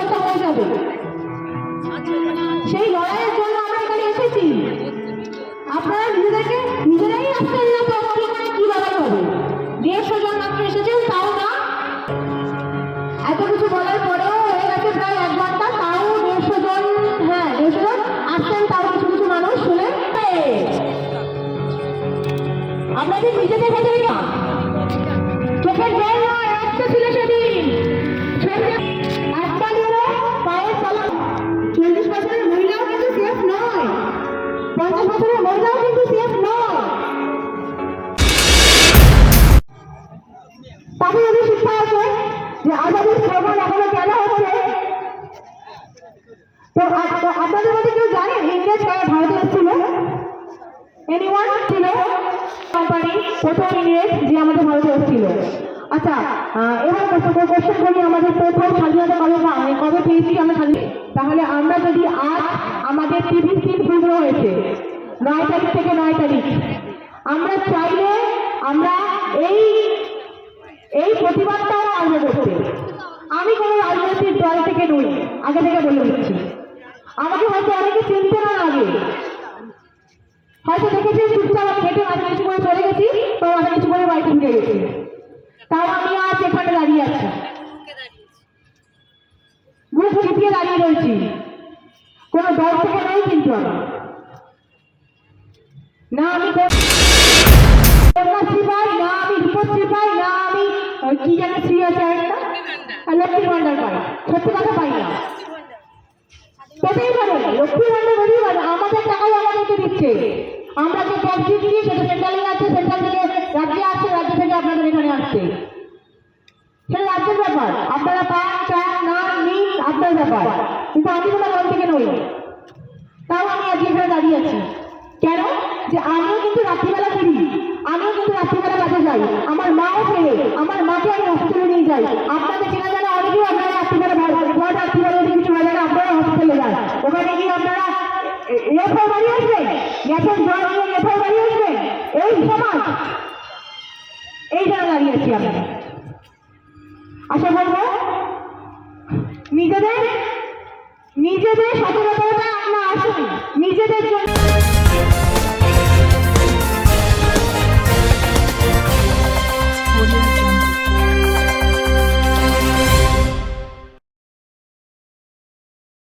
সে সময় যাবে সেই লড়াইয়ের জন্য আমরা এখানে এসেছি। আপনারা নিজেদেরকে, নিজেরাই আসছেন না তো করে কি লড়াই হবে? দেড়শো জন মাত্র এসেছেন তাও না। এত কিছু বলার পরেও হয়ে গেছে প্রায় এক ঘণ্টা, তাও দেড়শো জন হ্যাঁ দেড়শো জন আসছেন তাও কিছু কিছু মানুষ শুনে আপনাদের নিজেদের ভেতরে চোখের জল নয়। মহিলাও কিন্তু সেফ নয় আছে তো আপনাদের মধ্যে কেউ জানেন ইংরেজ কারা ভারতে এসেছিল যে আমাদের ভারতে এসেছিল। আচ্ছা এবার কোশ্চেন করি আমাদের প্রথম স্বাধীনতা কবে পা- কবে পেয়েছি আমরা তাহলে আমরা যদি আজ আমাদের টিভি স্ক্রিন হয়েছে নয় তারিখ থেকে নয় তারিখ আমরা চাইলে আমরা এই এই প্রতিবাদটাও পারব করতে। আমি কোনো রাজনৈতিক দল থেকে নই, আগে থেকে বলে দিচ্ছি। আমাকে হয়তো অনেকে চিনতে না আগে হয়তো দেখেছি চুপচাপ হেঁটে মাঝে কিছু করে চলে গেছি, তো মাঝে কিছু করে বাড়িতে ঢুকে গেছি। তাও আমি আজ এখানে দাঁড়িয়ে আছি। মুখ দাঁড়িয়ে রয়েছি। কোনো দল থেকে নয় কিন্তু আমি। না আমি কোনো- কন্যাশ্রী পাই না আমি রূপশ্রী পাই না আমি কি যেন শ্রী আছে একটা আর লক্ষ্মীর ভান্ডার পাই সত্যি কথা পাই না। পেতেই পারে লক্ষ্মীর ভান্ডার বেরিয়ে পারে আমাদের টাকাই আমাদেরকে দিচ্ছে। আমরা যে ট্যাক্স দিচ্ছি সেটা সেন্ট্রালে যাচ্ছে সেন্ট্রাল থেকে রাজ্যে আসছে রাজ্য থেকে আপনাদের এখানে আসছে। সেটা রাজ্যের ব্যাপার। আপনারা পান চান না নিন আপনার ব্যাপার। কিন্তু আমি কোনো দল থেকে নই। তাও আমি আজকে এখানে দাঁড়িয়ে আছি। কিন্তু রাত্রিবেলা ফিরি আমিও কিন্তু রাত্রিবেলা কাজে যাই। আমার মাও ফেরে, আমার মাকে আমি হসপিটালে নিয়ে যাই। আপনাদের চেনা জানা অনেকেই আপনারা রাত্রিবেলা ভয় রাত্রিবেলা যদি কিছু না আপনারা হসপিটালে যান। ওখানে গিয়ে আপনারা রেফার বাড়ি আসবেন? গ্যাসের জল নিয়ে রেফার বাড়ি আসবেন? এই সমাজ! এই জায়গা দাঁড়িয়ে আছি আমরা। আশা করব নিজেদের নিজেদের সতর্কতা আমরা আসুন। নিজেদের জন্য